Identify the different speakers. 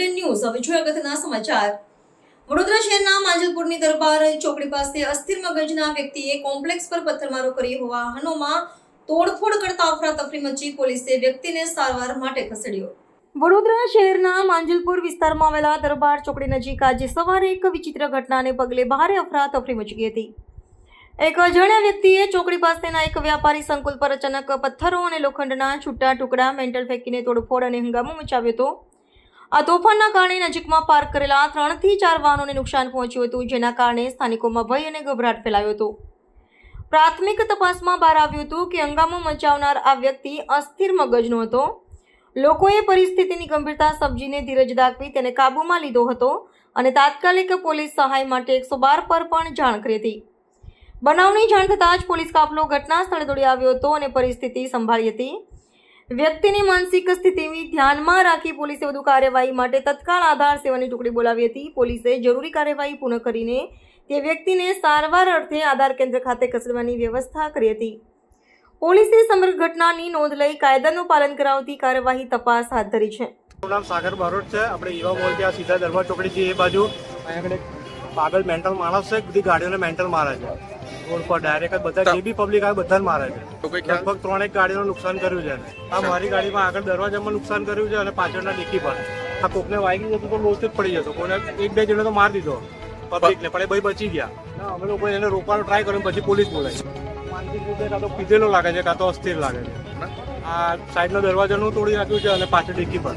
Speaker 1: Today news હવે જોઈએ અગત્યના સમાચાર. વડોદરા શહેરના માંજલપુરની દરબાર ચોકડી પાસે અસ્થિર મગજના વ્યક્તિએ કોમ્પ્લેક્સ પર પથ્થરમારો કરી વાહનોમાં તોડફોડ કરતા અફરાતફરી મચી પોલીસે વ્યક્તિને સારવાર માટે ખસેડ્યો. વડોદરા શહેરના માંજલપુર વિસ્તારમાં આવેલા દરબાર ચોકડી નજીક આજે સવારે એક વિચિત્ર ઘટનાને પગલે ભારે અફરાતફરી મચી ગઈ હતી. એક અજાણ્યા વ્યક્તિએ ચોકડી પાસેના એક વ્યાપારી સંકુલ પર અચાનક પથ્થરો અને લોખંડના છૂટા ટુકડા મેન્ટલ ફેંકીને તોડફોડ અને હંગામો મચાવ્યો હતો. આ તોફાનના કારણે નજીકમાં પાર્ક કરેલા ત્રણથી ચાર વાહનોને નુકસાન પહોંચ્યું હતું, જેના કારણે સ્થાનિકોમાં ભય અને ગભરાટ ફેલાયો હતો. પ્રાથમિક તપાસમાં બહાર આવ્યું હતું કે હંગામો મચાવનાર આ વ્યક્તિ અસ્થિર મગજનો હતો. લોકોએ પરિસ્થિતિની ગંભીરતા સમજીને ધીરજ દાખવી તેને કાબૂમાં લીધો હતો અને તાત્કાલિક પોલીસ સહાય માટે એકસો બાર પર પણ જાણ કરી હતી. બનાવની જાણ થતાં જ પોલીસ કાફલો ઘટના સ્થળે દોડી આવ્યો હતો અને પરિસ્થિતિ સંભાળી હતી. વ્યક્તિની માનસિક સ્થિતિની ધ્યાનમાં રાખી પોલીસે વધુ કાર્યવાહી માટે તત્કાળ આધાર સેવાની ટુકડી બોલાવી હતી. પોલીસે જરૂરી કાર્યવાહી પૂર્ણ કરીને તે વ્યક્તિને સારવાર અર્થે આધાર કેન્દ્ર ખાતે ખસેડવાની વ્યવસ્થા કરી હતી. પોલીસે સમગ્ર ઘટનાની નોંધ લઈ કાયદાનું પાલન કરાવતી કાર્યવાહી તપાસ હાથ ધરી છે.
Speaker 2: નામ સાગર બારોટ છે. આપણે યુવા મોલ ત્યાં સીધા દરબાર ચોકડી છે. એ બાજુ અહીંયા પાગલ મેન્ટલ માણસ છે. બધી ગાડીઓને મેન્ટલ મારે છે. રોડ પર ડાયરેક્ટ બધા જે બી પબ્લિક આવે બધાને મારે છે. લગભગ ત્રણેક ગાડીનું નુકસાન કર્યું છે. આ મારી ગાડીમાં આગળ દરવાજામાં નુકસાન કર્યું છે અને પાછળના ડીકી પર. આ કોકને વાગી જતું તો લોચ જ પડી જતો કોને એક બે જણે તો મારી દીધો. પબ્લિકને પણ એ ભાઈ બચી ગયા. અમે લોકો એને રોકવાનો ટ્રાય કર્યો પછી પોલીસ બોલાય માનસિક રીતે કાં તો પીધેલો લાગે છે કાં તો અસ્થિર લાગે છે. આ સાઈડનો દરવાજાનું તોડી નાખ્યું છે અને પાછળ ડિક્કી પર.